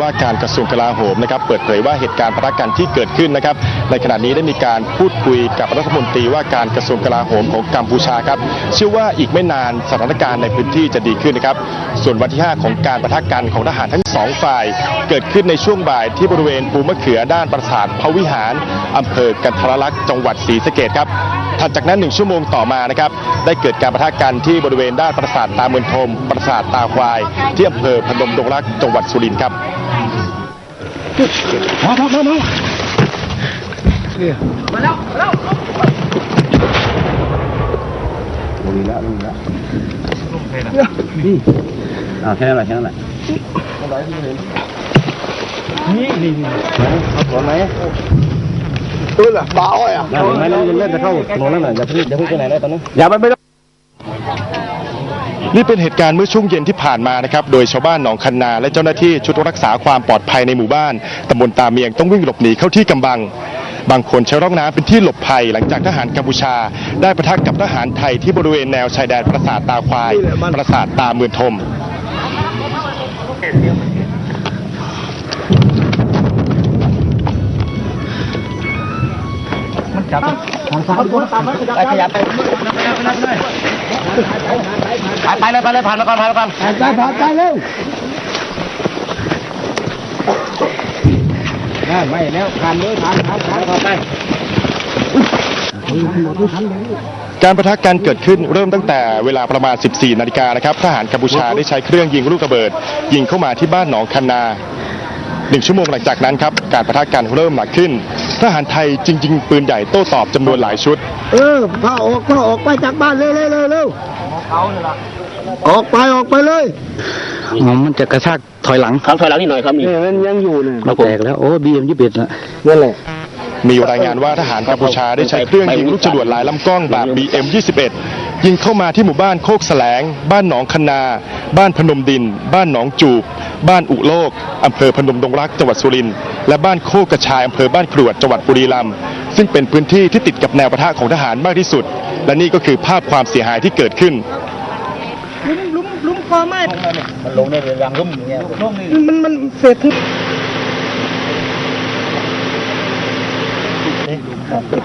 ว่าการกระทรวงกลาโหมนะครับเปิดเผยว่าเหตุการณ์ปะทะกันที่เกิดขึ้นนะครับในขณะนี้ได้มีการพูดคุยกับรัฐมนตรีว่าการกระทรวงกลาโหมของกัมพูชาครับเชื่อว่าอีกไม่นานสถานการณ์ในพื้นที่จะดีขึ้นนะครับส่วนวันที่ 5 ของการปะทะกันของทหารทั้งสองฝ่าย เกิดขึ้นในช่วงบ่ายที่บริเวณภูมะเขือด้านปราสาทพระวิหารอำเภอกันทรลักษณ์จังหวัดศรีสะเกดครับถัดจากนั้นหนึ่งชั่วโมงต่อมานะครับได้เกิดการปะทะกันที่บริเวณด้านปราสาทตาเมือนทมปราสาทตาควาย ที่อำเภอพนมดงรักจังหวัดสุรินทร์ครับ มามามามาอ่าแค่นั้นแหละแค่นั้นแหละนี่นี่นี่เอาถอนไหมตื้อละบ้าอ้อยอะเห็ นี่เป็นเหตุการณ์เมื่อช่วงเย็นที่ผ่านมานะครับ โดยชาวบ้านหนองคันนา และเจ้าหน้าที่ชุดรักษาความปลอดภัยในหมู่บ้านตำบลตาเมียงต้องวิ่งหลบหนีเข้าที่กำบัง บางคนใช้ร่องน้ำเป็นที่หลบภัย หลังจากทหารกัมพูชา ได้ประทักกับทหารไทยที่บริเวณแนวชายแดนปราสาทตาควาย ปราสาทตาเมือนทม ไปขยับไปไปเลยไปเลยผ่านมาก่อนผ่านมาก่อนไปไปผ่านไปเร็วไม่แล้วผ่านเลยผ่านผ่านผ่านผ่านไปการประทะกันเกิดขึ้นเริ่มตั้งแต่เวลาประมาณ 14 นาฬิกานะครับทหารกัมพูชาได้ใช้เครื่องยิงลูกระเบิด ยิงเข้ามาที่บ้านหนองคันนาหนึ่งชั่วโมงหลังจากนั้นครับการประทะกันเริ่มหนักขึ้น ทหารไทยจริง ๆ ปืนใหญ่โต้ตอบจำนวนหลายชุด เออพาออกพาออกไปจากบ้านเร็วเร็วเร็วเร็วออกไปออกไปเลยมันจะกระชากถอยหลังครับถอยหลังนิดหน่อยครับนี่เนี่ยมันยังอยู่เนี่ยเราแตกแล้วโอ้บีเอ็มยี่สิบเอ็ดละนั่นแหละ มีรายงานว่าทหารกัมพูชาได้ใช้เครื่องยิงลูกจรวดหลายลำกล้องแบบ BM21 ยิงเข้ามาที่หมู่บ้านโคกแสลง บ้านหนองคันนา บ้านพนมดิน บ้านหนองจูบ บ้านอุโลกอำเภอพนมดงรักจังหวัดสุรินทร์และบ้านโคกกระชายอำเภอบ้านกรวดจังหวัดบุรีรัมย์ซึ่งเป็นพื้นที่ที่ติดกับแนวปะทะของทหารมากที่สุด และนี่ก็คือภาพความเสียหายที่เกิดขึ้นลุมลุมลุมคอไม้มันลงในเรือยางรุ่มอย่างเงี้ยลงนี่มันมันเสร็จ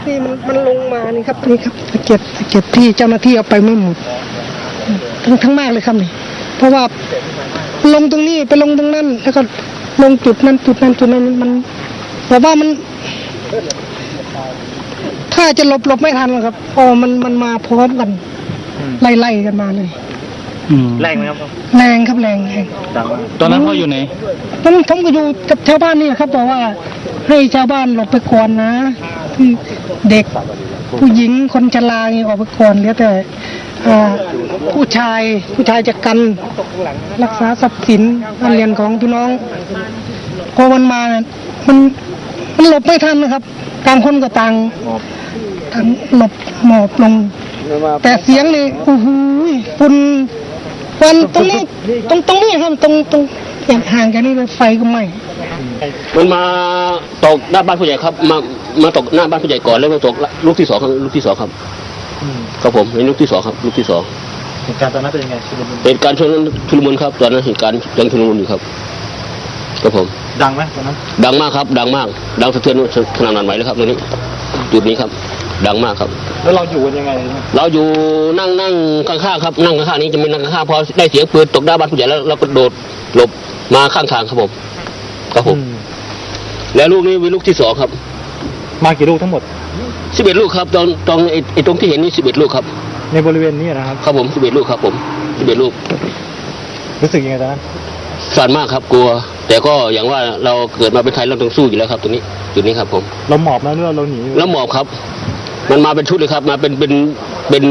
ที่มันมันลงมานี่ครับนี่ครับสะเก็ดสะเก็ดที่เจ้าหน้าที่เอาไปไม่หมดทั้งทั้งมากเลยครับนี่ เพราะว่าลงตรงนี้ไปลงตรงนั้น แล้วก็ลงจุดนั้นจุดนั้นจุดนั้นมันแต่ว่ามัน ถ้าจะหลบหลบไม่ทันหรอกครับเพอมันมันมาพร้อมกัน ไล่ไล่กันมาเลยแรงไหมครับแรงครับแรงแรง ตอนนั้นพ่ออยู่ไหนผมผมก็อยู่กับชาวบ้านนี่ครับบอกว่า ให้ชาวบ้านหลบไปก่อนนะเด็กผู้หญิงคนชราเงี้ยออกไปก่อนเหลือแต่ผู้ชายผู้ชายจะกันรักษาทรัพย์สินการเรียนของพี่น้องพอมันมาเนี่ยมันมันหลบไม่ทันนะครับต่างคนก็ต่างต่างหลบหมอบลง แต่เสียงนี่โอ้โหฝุ่นวันตรงนี้ตรงตรงนี้ครับตรงตรง อย่างห่างจากนี้เลยไฟก็ไหม้มันมาตกหน้าบ้านผู้ใหญ่ครับ มามาตกหน้าบ้านผู้ใหญ่ก่อนแล้วมาตกลูกที่สองครับลูกที่สองครับครับผมเป็นลูกที่สองครับลูกที่สองเหตุการณ์ตอนนั้นเป็นยังไงเหตุการณ์ชุลมุนชุลมุนครับ ตอนนั้นเหตุการณ์ยังชุลมุนอยู่ครับครับผม ดังไหมตอนนั้นดังมากครับ ดังมาก ดังสะเทือนขนาดนั้นไหวเลยครับตรงนี้ จุดนี้ครับ ดังมากครับ แล้วเราอยู่กันยังไง เราอยู่นั่งนั่งข้างๆครับ นั่งข้างๆนี้จะมีนั่งข้างๆพอได้เสียงปืนตกหน้าบ้านผู้ใหญ่แล้วเราก็โดดหลบมาข้างทางครับผมครับผม แล้วลูกนี้เป็นลูกที่สองครับ มากี่ลูกทั้งหมดสิบเอ็ดลูกครับตรงตรงไอ้ไอ้ตรงที่เห็นนี่สิบเอ็ดลูกครับ ในบริเวณนี้นะครับครับผมสิบเอ็ดลูกครับ ผมสิบเอ็ดลูก รู้สึกยังไงตอนนั้นสั่นมากครับกลัว แต่ก็อย่างว่าเราเกิดมาเป็นไทยเราต้องสู้อยู่แล้วครับ ตรงนี้จุดนี้ครับ ผม เราหมอบแล้วหรือว่าเราหนีแล้วหมอบครับ มันมาเป็นชุดเลยครับ มาเป็นเป็นเป็น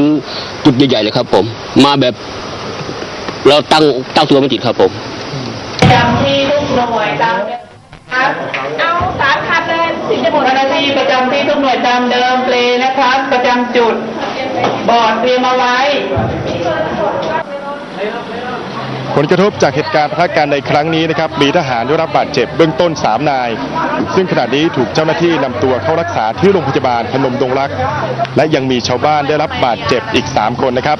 จุดใหญ่ๆเลยครับ ผม มาแบบเราตั้งตั้งตัวไม่ติดครับผมประจำที่ทุกหน่วยตามครับเอาสามคันเลยถึงจะหมดเจ้าหน้าที่ประจำที่ทุกหน่วยตามเดิมเปลนะครับ ประจำจุดบอร์ดเตรียมเอาไว้ ผลกระทบจากเหตุการณ์ปะทะกันในครั้งนี้นะครับมีทหารได้รับบาดเจ็บเบื้องต้น 3 นาย ซึ่งขณะนี้ถูกเจ้าหน้าที่นำตัวเข้ารักษาที่โรงพยาบาลพนมดงรัก และยังมีชาวบ้านได้รับบาดเจ็บอีก 3 คนนะครับ